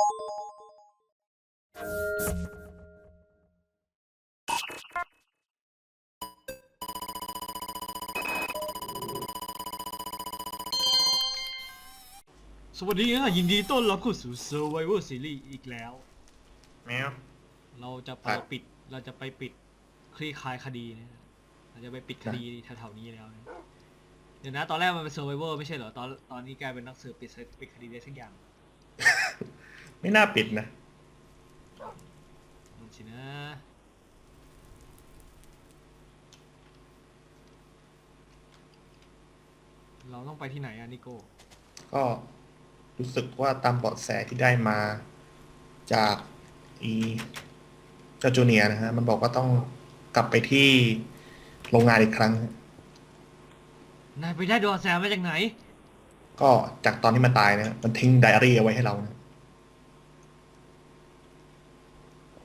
สวัสดีฮะยินดีต้อนรับเข้าสู่ Survivor Series อีกแล้ว แมว เราจะไปครับ ปิดเราจะไปปิดคลี่คลายคดีนะเราจะไปปิดคดีแถวๆนี้แล้วนะเดี๋ยวนะตอนแรกมันเป็น Survivor ไม่ใช่เหรอตอนตอนนี้กลายเป็นนักสืบปิดปิดคดีได้สักอย่าง ไม่น่าปิดนะนั่นสินะเราต้องไปที่ไหนอะนิโก้ก็รู้สึกว่าตามเบาะแสที่ได้มาจากอีเจ้าจูเนียร์นะฮะมันบอกว่าต้องกลับไปที่โรงงานอีกครั้ง นายไปได้ดอแซมมาจากไหน ก็จากตอนที่มันตายนะมันทิ้งไดอารี่เอาไว้ให้เรานะ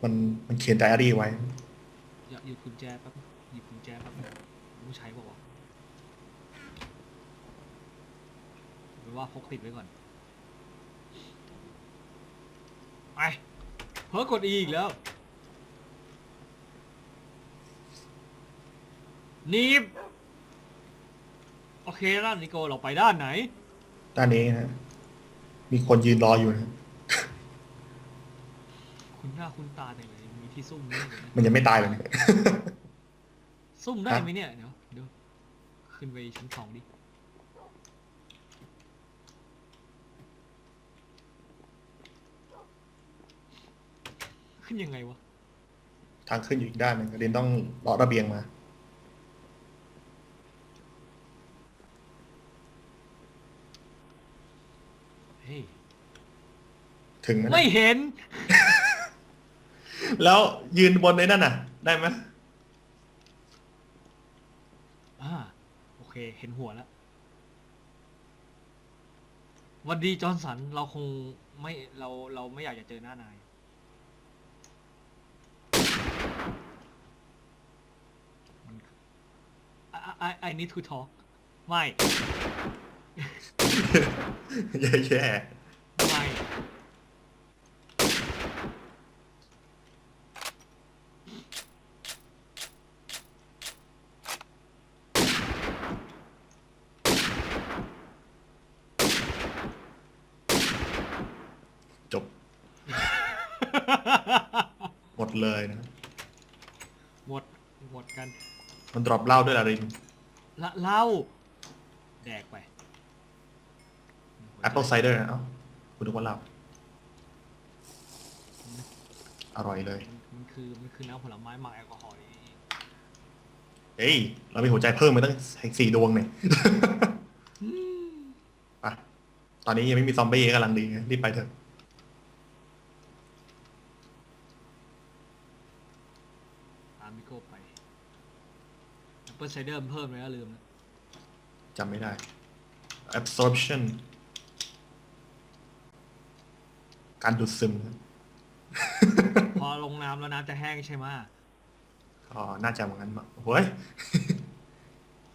มันมันเขียนไดอารี่ไว้อย่าหยิบกุญแจแป๊บหยิบกุญแจแป๊บต้องใช้บอกว่าวะหรือว่าพกติดไว้ก่อนไปเพิ่กด E อีกแล้วนีบโอเคแล้วนิโกเราไปด้านไหน ด้านนี้นะ มีคนยืนรออยู่นะ คุณหน้าคุณตาจังเลยมีที่ซุ่มนี่เลยนะมันยังไม่ตายเลยเนี่ย ซุ่มได้ครับไหมเนี่ยเดี๋ยวเดี๋ยวขึ้นไปชั้นสองดิขึ้นยังไงวะทางขึ้นอยู่อีกด้านหนึงเดนต้องเลาะระเบียงมา เฮ้ยถึงไหมนะไม่เห็น แล้วยืนบนในนั่นน่ะ ได้ไหมอ่าโอเค เห็นหัวแล้ววันดีจอห์นสันเราคงไม่เราเราไม่อยากจะเจอหน้านาย มันคือ I I I need to talk ไม่ แย่ ไม่ ๆ จบ หมดเลยนะ หมดหมดกันมันดรอปเหล้าด้วยอารินละเหล้าแดกไปแอปเปิลไซเดอร์เอ้าคุณนึกว่าเหล้าอร่อยเลย มันคือมันคือน้ำผลไม้หมักแอลกอฮอล์นี่เฮ้ย เรามีหัวใจเพิ่มมาตั้งสี่ดวงเนี่ยไปตอนนี้ยังไม่มีซอมบี้กำลังดีไงรีบไปเถอะ ตามมิโก้ไป แอปเปิลไซเดอร์เพิ่มเลยก็ลืมนะจำไม่ได้ absorption การดูดซึมนะพอลงน้ำแล้วน้ำจะแห้งใช่ไหมะก็น่าจะเหมือนกันมั้งเฮ้ย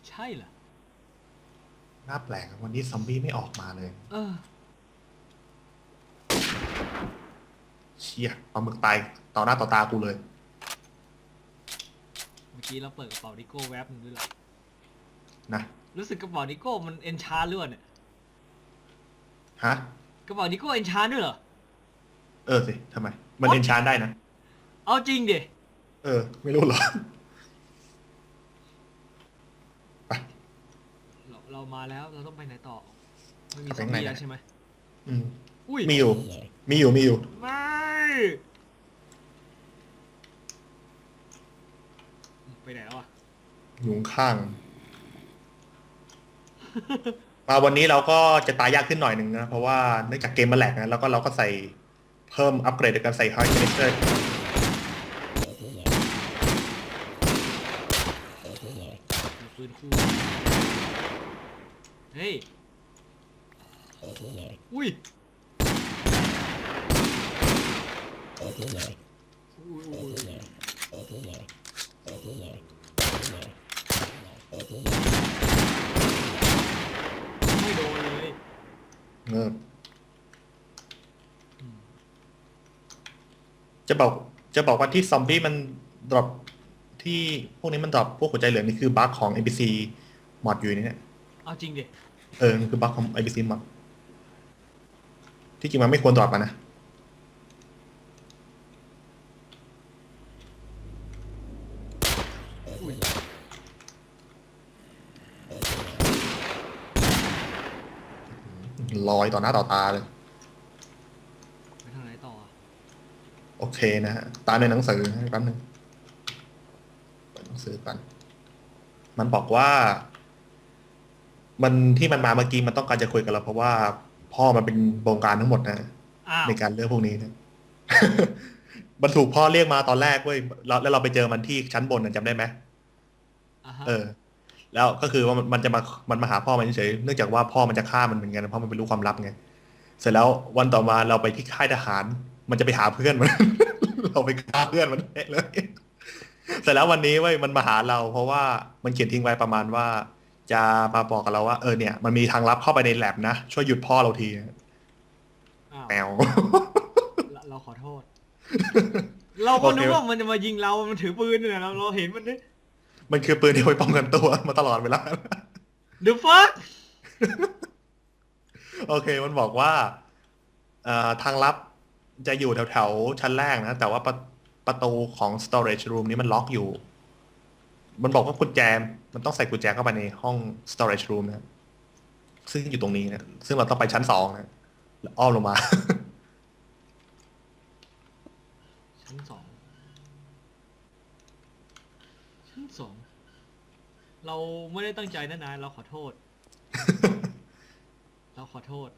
ใช่เหรอน่าแปลกอะวันนี้ซอมบี้ไม่ออกมาเลย เออ เชี่ยปลาหมึกตายต่อหน้าต่อตากูเลยเมื่อ กี้เราเปิดกระเป๋าดิโก้แวบหนึ่งด้วยเหรอนะรู้สึกกระเป๋าดิโก้มันเอนชาร์เลือดเนี่ยฮะกระเป๋าดิโก้เอนชาร์ด้วยเหรอ เออสิทำไม มันเอนชานได้นะ เอาจริงดิ เออ ไม่รู้เหรอไปเราเรามาแล้วเราต้องไปไหนต่อไม่มีไปซอมไหนบี้แล้วนะใช่ไหมอืมอุ้ยมีอยู่ มีอยู่มีอยู่ ไม่ ไปไหนแล้วอะอยู่ข้าง มาวันนี้เราก็จะตายยากขึ้นหน่อยหนึ่งนะ เพราะว่าเนื่องจากเกมมันแหลกนะ แล้วก็เราก็ใส่เพิ่มอัปเกรดในการใส่ hard connector มีปืนคู่เฮ้ย อุ้ยอุ้ยอุ้ย ไม่โดนเลยเงิบอืมจะบอกจะบอกว่าที่ซอมบี้มันดรอปที่พวกนี้มันดรอปพวกหัวใจเหลืองนี่คือบั๊กของ NPC มอดอยู่เนี่ยเอาจริงดิ เออมันคือบั๊กของ NPC มอดที่จริงมันไม่ควรดรอปอะนะ อุ้ย ลอยต่อหน้าต่อตาเลย ไปทางไหนต่ออะโอเคนะฮะ ตามในหนังสือให้แป๊บนึงเปิดหนังสือกันมันบอกว่า มันที่มันมาเมื่อกี้มันต้องการจะคุยกับเราเพราะว่า พ่อมันเป็นบงการทั้งหมดนะ อ้าวในการเลือกพวกนี้นะ มันถูกพ่อเรียกมาตอนแรกเว้ยแล้วแล้วเราไปเจอมันที่ชั้นบนนะจำได้ไหม อ่าฮะเออ แล้วก็คือว่ามันมันจะมามันมาหาพ่อมันเฉยๆเนื่องจากว่าพ่อมันจะฆ่ามันเหมือนกันเพราะมันเป็นรู้ความลับไงเสร็จแล้ววันต่อมาเราไปที่ค่ายทหาร มันจะไปหาเพื่อนมัน เราไปฆ่าเพื่อนมันเลยเสร็จแล้ววันนี้เว้ยมันมาหาเรา เพราะว่ามันเขียนทิ้งไว้ประมาณว่า จะมาบอกกับเราว่าเออเนี่ยมันมีทางลับเข้าไปในแลบนะช่วยหยุดพ่อเราทีอ้าวแมวเราเราขอโทษ เราก็นึกโอเคว่ามันจะมายิงเรา มันถือปืนเนี่ยเราเราเห็นมันด้วย มันคือปืนที่ไว้ป้องกันตัวมาตลอดเวลา The fuck โอเค มันบอกว่าเอ่อทางลับจะอยู่แถวๆ ชั้นแรกนะ แต่ว่าประประตูของ storage room นี้มันล็อกอยู่ มันบอกว่ากุญแจ มันต้องใส่กุญแจเข้าไปในห้อง storage room นะ ซึ่งอยู่ตรงนี้นะ ซึ่งเราต้องไปชั้นสองนะแล้วอ้อมลงมา ชั้นสอง ชั้นสอง เราไม่ได้ตั้งใจนะนายเราขอโทษ เราขอโทษ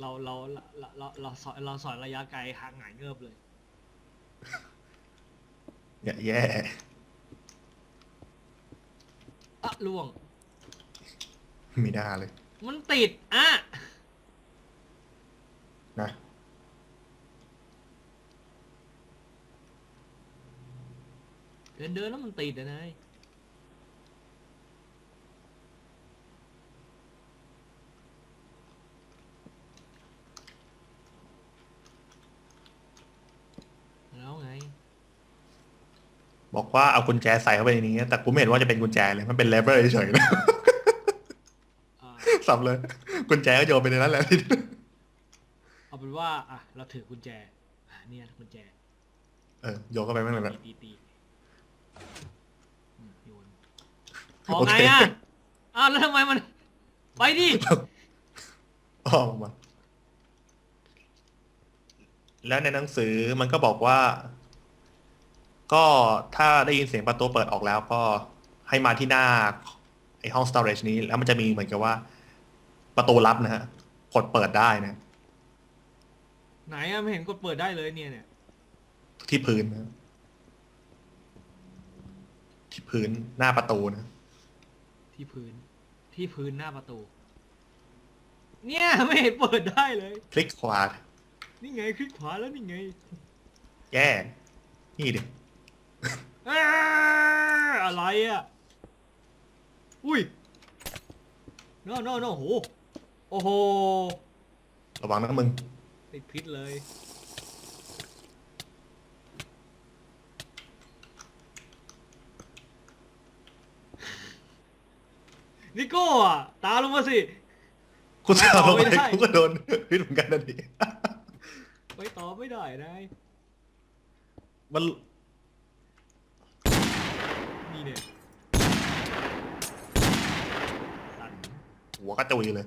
เราเราเราเราเราสอนเราสอนระยะไกลห่างหงายเงือบเลย เนี่ยแย่อะล่วง ไม่น่าเลย มันติดอะนะเดินเดินแล้วมันติดอะนายแล้วไง บอก ว่าเอากุญแจใส่เข้าไปในนี้ แต่กูไม่เห็นว่าจะเป็นกุญแจเลย มันเป็นเลเวอร์เฉยๆนะอ่าสับเลย กุญแจก็โยนไปในนั้นแหละเอาเป็นว่า อะ เราถือกุญแจ อะเนี่ยกุญแจ เออโยนเข้าไปไม่เป็นไรตีตีตีอืมโยนโอออกเคไงอะอ้าวแล้วทำไมมัน ไปดิอ้อมออกมาแล้วในหนังสือมันก็บอกว่า ก็ถ้าได้ยินเสียงประตูเปิดออกแล้วก็ให้มาที่หน้าไอห้อง storage นี้ แล้วมันจะมีเหมือนกับว่า ประตูลับนะฮะกดเปิดได้นะ ไหนอะไม่เห็นกดเปิดได้เลยเนี่ยเนี่ยที่พื้นนะที่พื้นหน้าประตูนะ ที่พื้น ที่พื้นหน้าประตู เนี่ยไม่เห็นเปิดได้เลย คลิกขวา นี่ไงคลิกขวาแล้วนี่ไง แย่ นี่ดิ อ้าอะไรอะ อุ้ย no no no โห โอ้โห ระวังนะมึง ติดพิษเลย นิโก้อะตามลงมาสิ กูจะเอาลงไม่ไปได้ กูก็โดนพิษเหมือนกันนั่นดิไปต่อไม่ได้นายมัน นี่เนี่ยสั่นหัวกระจุยเลย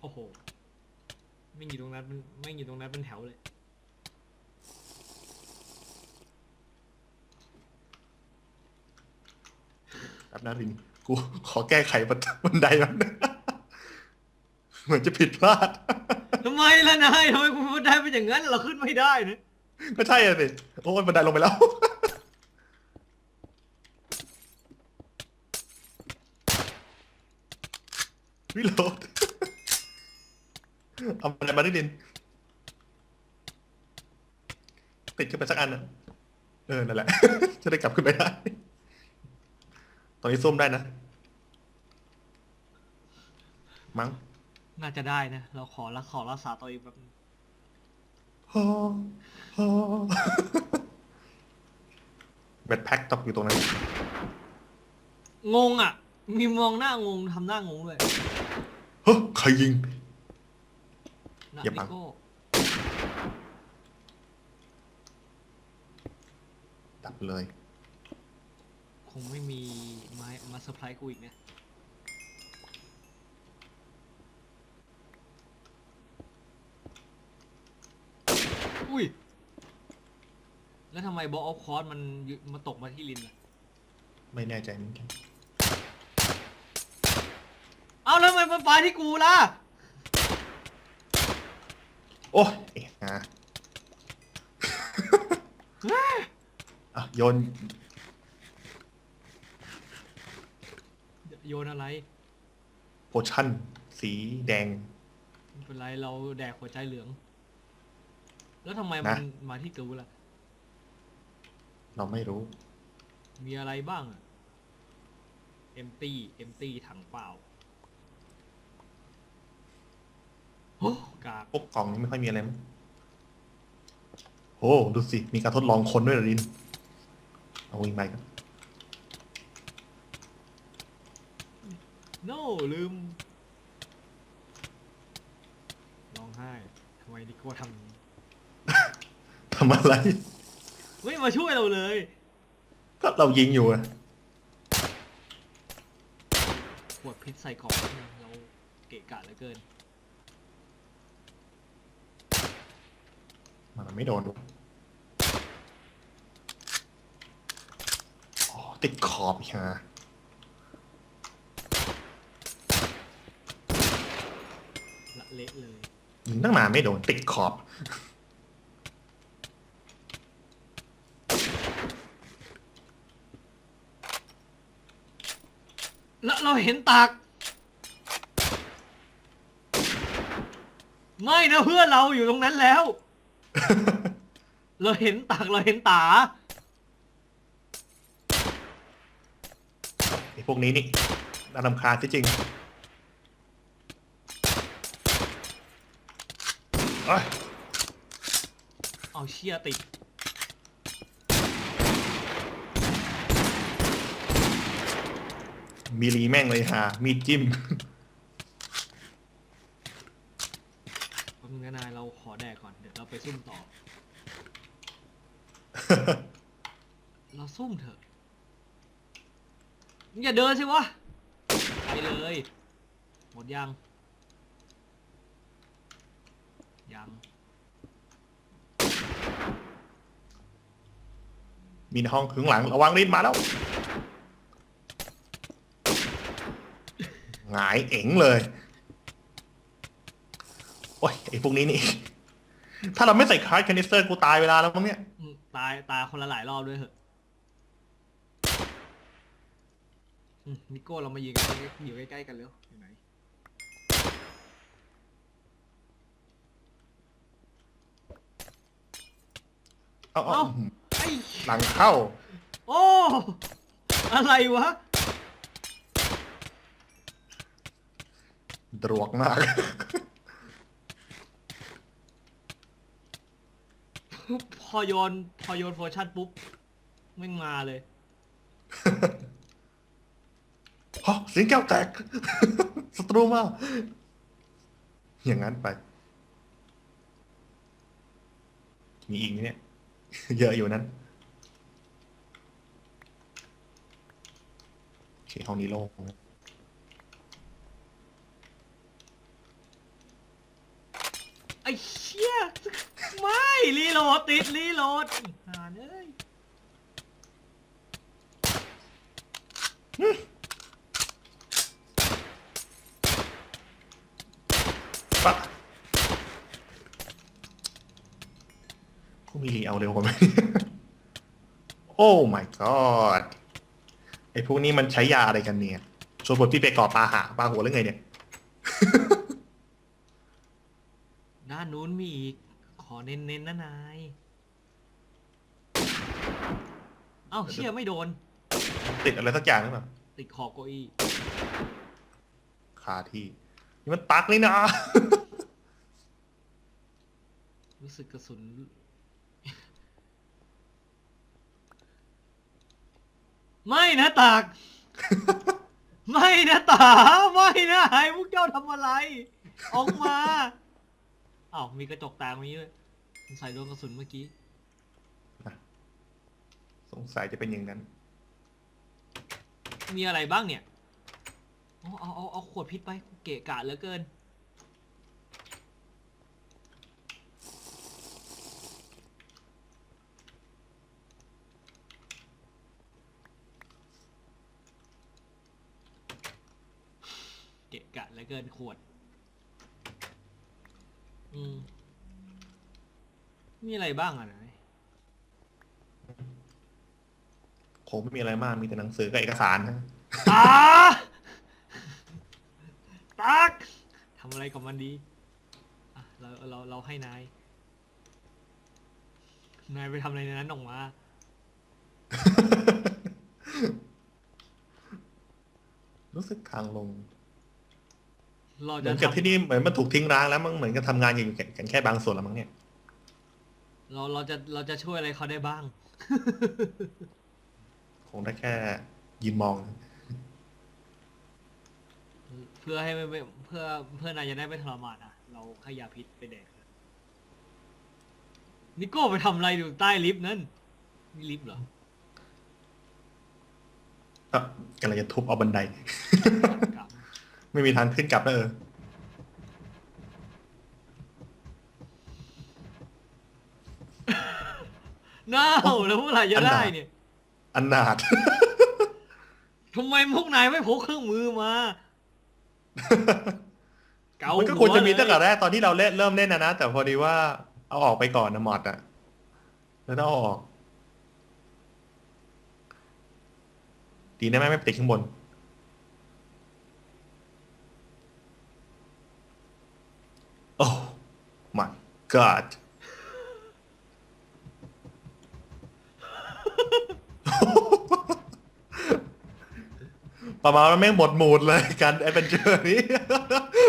โอ้โหไม่อยู่ตรงนั้นมันไม่อยู่ตรงนั้นเป็นแถวเลยครับนารินกูขอแก้ไขบันบันไดมัน เหมือนจะผิดพลาด ทำไมล่ะนายทำไมคุณพูดได้เป็นอย่างนั้นเราขึ้นไม่ได้นะก็ใช่อะสิโอ้ยบันไดลงไปแล้ว วิโรดเอาบันไดมาดิดินติดขึ้นไปสักอันน่ะ เออ นั่นแหละ จะได้กลับขึ้นไปได้ ตอนนี้ซุ่มได้นะ มั้ง น่าจะได้นะ เราขอรักขอรักษาตัวเองแบบนึงขฮ่าฮ่าแบตแพ็คตกอยู่ตรงนั้น งงอะ มีมองหน้างงทำหน้างงด้วย เฮ้ยใครยิงนะอย่านิบังโก้ดับเลย คงไม่มีไม้มาเซอร์ไพรส์กูอีกเนี่ยอุ้ย แล้วทำไมบอลออฟคอร์สมันอยู่มาตกมาที่ลินล่ะ ไม่แน่ใจเหมือนกัน เอาแล้วทำไมมันปาที่กูล่ะ โอ้ยเอ๊ะฮะอะโยนโยนอะไรโพชั่น สีแดง ไม่เป็นไรเราแดกหัวใจเหลือง แล้วทำไมมันนะ มาที่กูล่ะ เราไม่รู้ มีอะไรบ้างอะเอมตี้เอมตี้ถังเปล่าโอ้ กากพวกกล่องนี้ไม่ค่อยมีอะไรมั้งโอ้ดูสิ มีการทดลองคนด้วยเหรอลินเอาวิ่งไปกันโน่ลืมร้องไห้ทำไมนิโก้ทำอย่างนี้ทำอะไร ไม่มาช่วยเราเลย ก็เรายิงอยู่อะขวดพิษใส่กล่องนิดนึงเราเกะกะเหลือเกิน มัน ไม่โดนดูอ๋อติดขอบอีกฮะละเละเลย ยิงตั้งนานไม่โดนติดขอบ แล้วเราเห็นตาก ไม่นะเพื่อนเราอยู่ตรงนั้นแล้ว เราเห็นตากเราเห็นตา ไอ้พวกนี้นี่น่ารำคาญที่จริงเอ้ยเอาเชียติด มีรีแม่งเลยฮะมีดจิ้ม แป๊บนึงนะนายเราขอแดกก่อน เดี๋ยวเรา ไปซุ่มต่อ เราซุ่มเถอะมึงอย่าเดินสิวะ ไปเลย หมดยัง ยัง มีในห้องข้างหลังระวังลิ้นมาแล้วหงายเอ๋งเลย โอ้ยไอ้พวกนี้นี่ ถ้าเราไม่ใส่คาร์ดแคนิสเตอร์กูตายเวลาแล้วมั้งเนี่ย อืมตายตายคนละหลายรอบด้วยเหอะอืมนิโก้เรามายิงกันอยู่ใกล้ๆกันเร็วอยู่ไหนเอาเอาเอ้าไอ้หลังเข้า โอ้อะไรวะ ดรวกมาก พอโยนพอโยนโพชั่นปุ๊บแม่งมาเลย ฮะเสียงแก้วแตก ศัตรูมา อย่างนั้นไป มีอีกไหมเนี่ย เยอะอยู่นั้น โอเคห้องนี้โล่งไอ้เชี่ยไม่ รีโหลดติดรีโหลดหาเอ้ยปะกูมีรีเอาเร็วกว่าไหม โอ้ my god ไอพวกนี้มันใช้ยาอะไรกันเนี่ยชวนบทพี่ไปก่อปลาหาปลาหัวหรือไงเนี่ย ด้านนู้นมีอีก ขอ เน้นๆนะนาย เอ้าเชี่ยไม่โดน ติดอะไรสักอย่างหรือเปล่าติดขอบเก้าอี้คาที่ นี่มันตักนี่นะ รู้สึกกระสุน ไม่นะตาก ไม่นะตา ไม่นะไอ้พวกเจ้าทำอะไร ออกมา อ้าวมีกระจกแตกตรงนี้ด้วย สงสัยโดนกระสุนเมื่อกี้ สงสัยจะเป็นอย่างนั้น มีอะไรบ้างเนี่ย เอาเอาเอาเอาขวดพิษไป เกะกะเหลือเกิน เกะกะเหลือเกินขวด อืม มีอะไรบ้างอะไหนคงไม่มีอะไรมาก มีแต่หนังสือกับเอกสารนะตาตักทำอะไรกับมันดีอะเราเราเราให้นาย นายไปทำอะไรในนั้นออกมา รู้สึกทางลงเราเหจะมือนกับทำ ที่นี่เหมือนมันถูกทิ้งร้างแล้วมั้งเหมือนกับทำงานอยู่กันแค่บางส่วนละมั้งเนี่ย เราเราจะเราจะช่วยอะไรเขาได้บ้าง คงได้แค่ยืนมอง เพื่อให้ไม่ไม่เพื่อเพื่อนายจะได้ไม่ทรมานอะ เราขยาพิษไปแดกนิโก้ไปทำอะไรอยู่ใต้ลิฟต์นั่นนี่ลิฟต์เหรอ ก็กำลังจะทุบเอาบันไดกลับไม่มีทางขึ้นกลับแล้วเออ น้าวแล้วเมื่อไหร่จะได้เนี่ยอันนาถทำไมพวกนายไม่พกเครื่องมือมา เกามันก็ควรจะมีหัวเลยตั้งแต่แรกตอนที่เราเล่นเริ่มเล่นนะนะ แต่พอดีว่าเอาออกไปก่อนนะมอดอะแล้วต้องเอาออก ดีนะแม่ไม่ไปติดข้างบน โอ้ my god ประมาณว่าแม่งหมดหมูดเลยการแอดเวนเจอร์นี้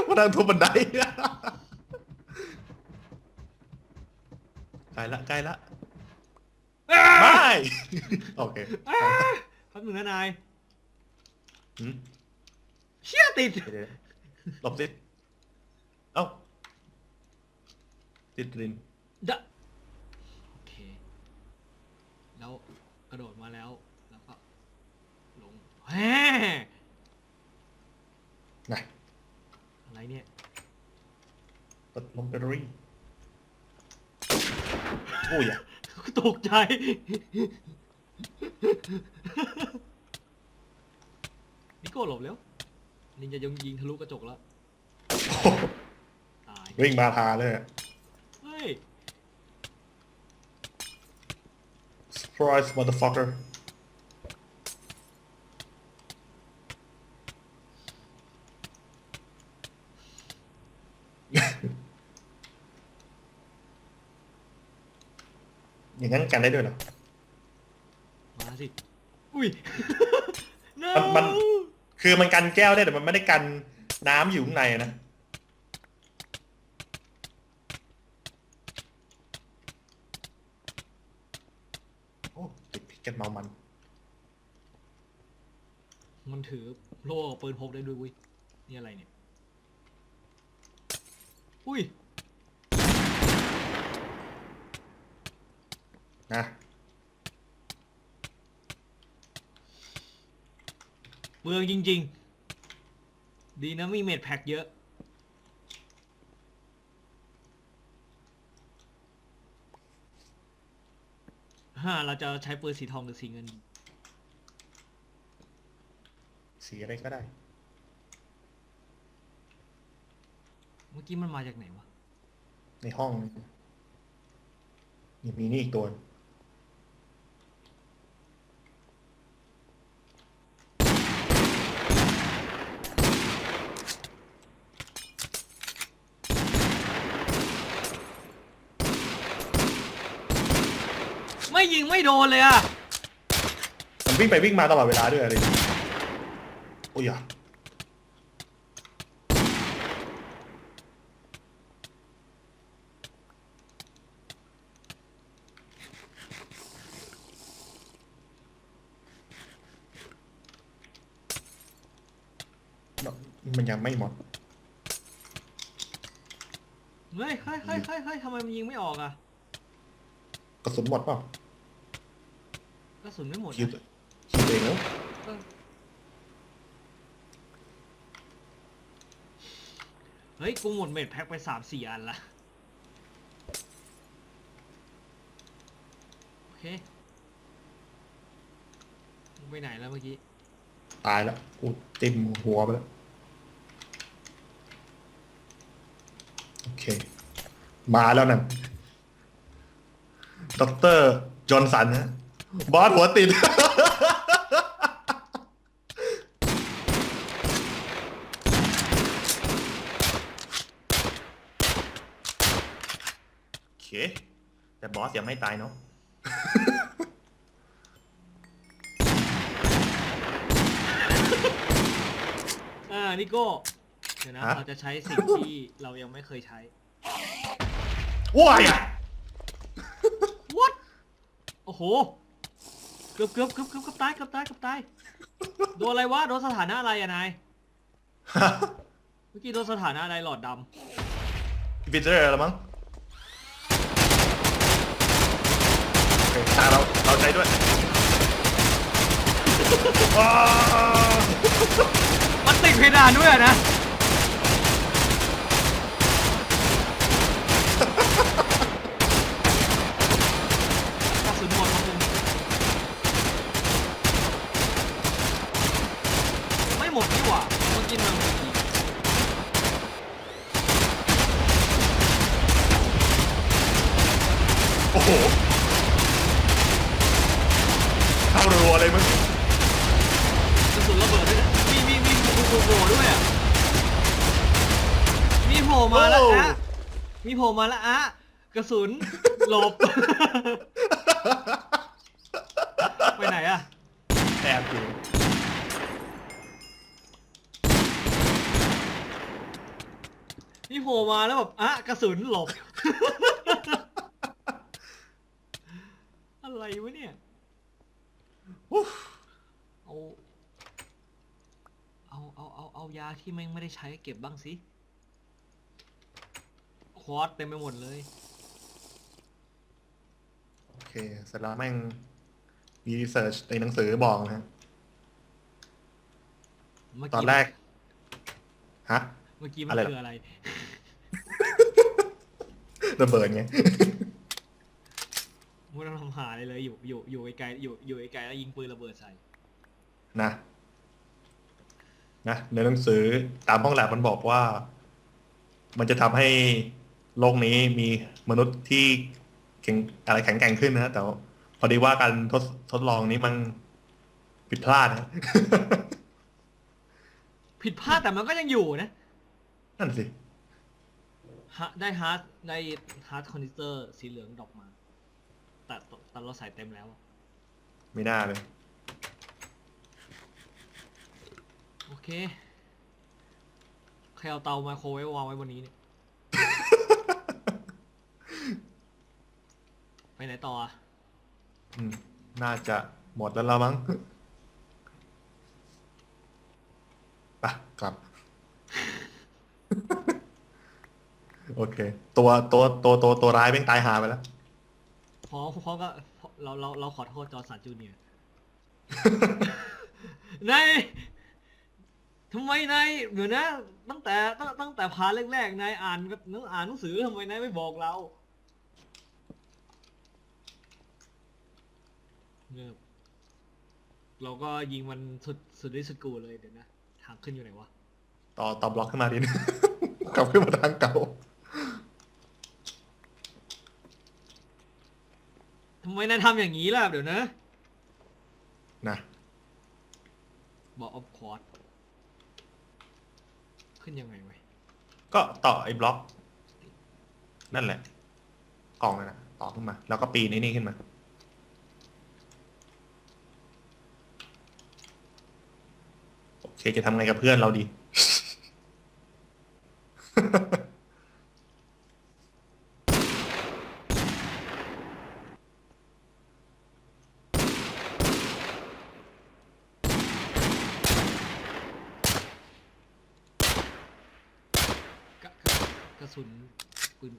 มานั่งทุบบันไดใกล้ละใกล้ละไม่โอเคอ้าแป๊บหนึงนะนายหืมเชี่ยติดเดี๋ยวเดี๋ยวหลบสิเอ้าติดลิน ดะโอเค แล้วกระโดดมาแล้วแล้วก็ลง แฮ่ไงอะไรเนี่ยกดลงแบตเตอรี่โอ้ยอะตกใจ นิโก้หลบแล้วนินจะยงยิงทะลุกระจกแล้วโอ้โหตาย วิ่งมาทาเลยอะ เฮ้ย surprise motherfucker อย่างนั้นกันได้ด้วยเหรอ มาสิ อุ้ย no มันมัน คือมันกันแก้วได้แต่มันไม่ได้กันน้ำอยู่ข้างในนะ โอ้ติดพิษกันเมามัน มันถือโล่กับปืนพกได้ด้วยเวุ้ย นี่อะไรเนี่ย อุ้ย นะเปลืองจริง ๆ ดีนะมีเม็ดแพ็กเยอะฮ่าเราจะใช้ปืนสีทองหรือสีเงิน สีอะไรก็ได้ เมื่อกี้มันมาจากไหนวะ ในห้องยังมีนี่อีกตัวไม่ ยิงไม่โดนเลยอะมันวิ่งไปวิ่งมาตลอดเวลาด้วยอะไรีโอ้ยอะมันยังไม่หมดเฮ้ยเฮ้ยเฮ้ยเฮ้ยทำไมมันยิงไม่ออกอะกระสุนหมดเปล่า กระสุนไม่หมดคิวนะคิวตัวเองแล้วเออเฮ้ย กูหมดเม็ดแพ็คไปสามสี่อันละโอเคมึงไปไหนแล้วเมื่อกี้ ตายแล้วกูจิ้มหัวไปแล้วโอเค มาแล้วนั่นด็อกเตอร์จอห์นสันฮะ บอสหัวติด โอเค แต่บอสยังไม่ตายเนาะ อ่านิโก้เดี๋ยวนะฮะ เราจะใช้สิ่งที่เรายังไม่เคยใช้ ว้าย what โอ้โห เกือบเกือบเกือบเกือบเกือบตายเกือบตายเกือบตาย โดนอะไรวะ โดนสถานะอะไรอะนาย เมื่อกี้โดนสถานะอะไรหลอดดปิดเจอร์แล้วมั้งโอเคตาเราเราใจด้วยว้าวำมันติดเพดานด้วยอะนะกระสุนหมดครับผมไม่หมดนี่หว่าเมื่อกี้มันหมดอีก โอ้โหเข้ารัวเลยมึง กระสุนระเบิดด้วยนะมีมีมีโผล่โผล่ด้วยอะ มีโผล่มาแล้วอะมีโผล่มาแล้วอะ กระสุนหลบ ไปไหนอะแอบอยู่มีโผล่มาแล้วแบบอะกระสุนหลบ อะไรวะเนี่ยอุ๊ยเอาเอาเอาเอาเอายาที่แม่งไม่ได้ใช้เก็บบ้างสิ ควอตเต็มไปหมดเลยโอ เคเสร็จแล้วแม่งมีรีเสิร์ชในหนังสือบอกนะฮะเมื่อตอนกี้แรก ฮะ เมื่อกี้มันอะไรคืออะไร ระเบิดไง ไม่ต้องทำหาเลยเลยอยู่อยู่อยู่ไกลๆอยู่อยู่ไกลๆแล้วยิงปืนระเบิดใส่ นะนะในหนังสือตามห้องแลบมันบอกว่า มันจะทำให้โลกนี้มีมนุษย์ที่ แข็งอะไรแข็งแกร่งขึ้นนะฮะแต่ว่าพอดีว่าการทดทดลองนี้มันผิดพลาดนะผิดพลาดแต่มันก็ยังอยู่นะ นั่นสิฮะได้ฮาร์ดได้ฮาร์ดคอนดิเตอร์สีเหลืองดรอกมา แต่แต่เราใส่เต็มแล้วอะไม่น่าเลย โอเค ใครเอาเตาไมโครเวฟวางไว้บนนี้เนี่ย ไปไหนต่ออะอืมน่าจะหมดแล้วละมั้งไปกลับ โอเค ตัวตัวตัวตัวตัวร้ายแม่งตายหาไปแล้ว พอพอก็พอเราเราเราขอโทษจอร์สันจูเนียร์นายทำไมนายเดี๋ยวนะ ตั้งแต่ตั้งตั้งแต่พาร์ทแรกๆนายอ่านกับนึกอ่านหนังสือทำไมนายไม่บอกเรา เงียบเราก็ยิงมันสุดสุดที่สุดกูเลยเดี๋ยวนะ ทางขึ้นอยู่ไหนวะ ต่อต่อบล็อกขึ้นมาดิกลับขึ้นมาทางเก่า ทำไมนายทำอย่างนี้ล่ะ เดี๋ยวนะ นะ บอกออฟคอร์ดขึ้นยังไงไว้ก็ต่อไอ้บล็อก นั่นแหละ กล่องนั่นนะต่อขึ้นมา แล้วก็ปีนไอ้นี่ขึ้นมา โอเคจะทำไงกับเพื่อนเราดีสุนปืน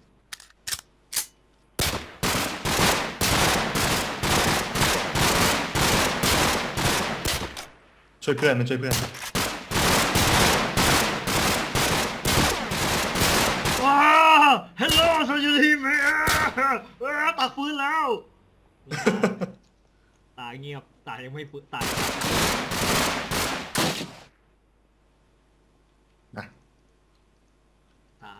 ช่วยเพื่อนมันช่วยเพื่อน ว้าวฮัลโหลสวัสดีแม่ ตักปืนแล้ว ตายเงียบ ตายยังไม่ปืนตาย นะตา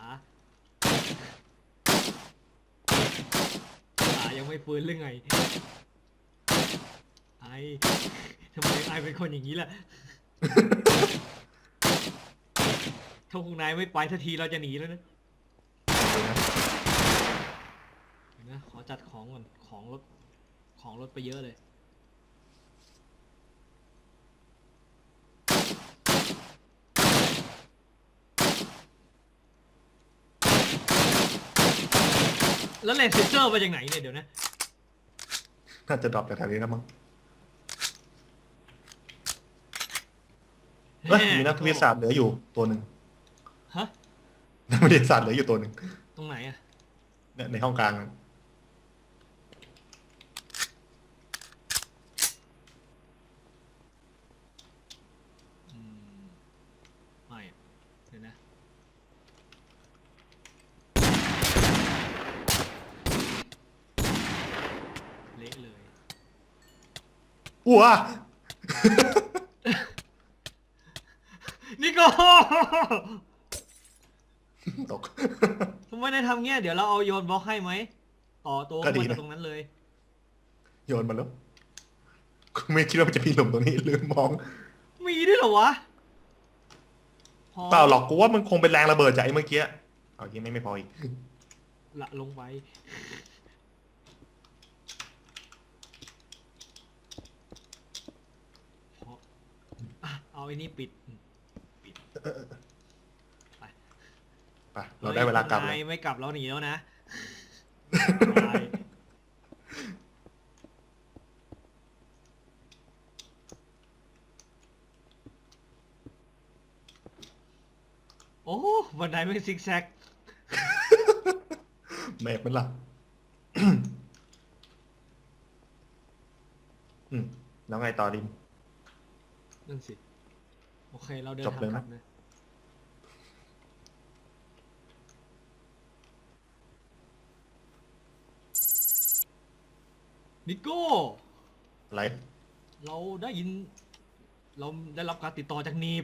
ตายังไม่ฟื้นหรือไง ไอทำไมไอเป็นคนอย่างนี้ล่ะ ถ้าพวกนายไม่ไปสักทีเราจะหนีแล้วนะ เดี๋ยวนะ ขอจัดของก่อนของรถของรถไปเยอะเลย แล้วเลนเซอร์มาจากไหนเนี่ยเดี๋ยวนะ น่าจะดรอปจากแถวนี้แล้วมั้งเอ้ยมีนักวิทยาศาสตร์เหลืออยู่ตัวหนึ่งฮะ นักวิทยาศาสตร์เหลืออยู่ตัวหนึ่งตรงไหนอะ เนี่ยในห้องกลาง อืมไม่อะเดี๋ยวนะ เละเลย อ้วนี่ก็ตก ทำไมได้ทำเงี้ย เดี๋ยวเราเอาโยนบล็อกให้ไหมต่อตัวก็ดีมันนะ ตรงนั้นเลย โยนมาแล้ว ไม่คิดว่ามันจะมีหลุมตรงนี้ลืมมองมีด้วยเหรอวะพอเปล่าหรอกกูว่ามันคงเป็นแรงระเบิดจากไอ้เมื่อกี้เอายังไม่ไม่พออีกละลงไป พออะ เอาไอ้นี่ปิด ปิด ไป ไปเราได้เวลากลับฮ้แล้ยวไม่กลับแล้วหนีแล้วนะตายโอ้บันไดไม่ซิกแซก แมปมันล่ะ อืมแล้วไงต่อดิมนั่นสิโอเคเราเดินจบทางเลยไหม กลับเลยนิโก้อะไรเราได้ยิน เราได้รับการติดต่อจากนีบ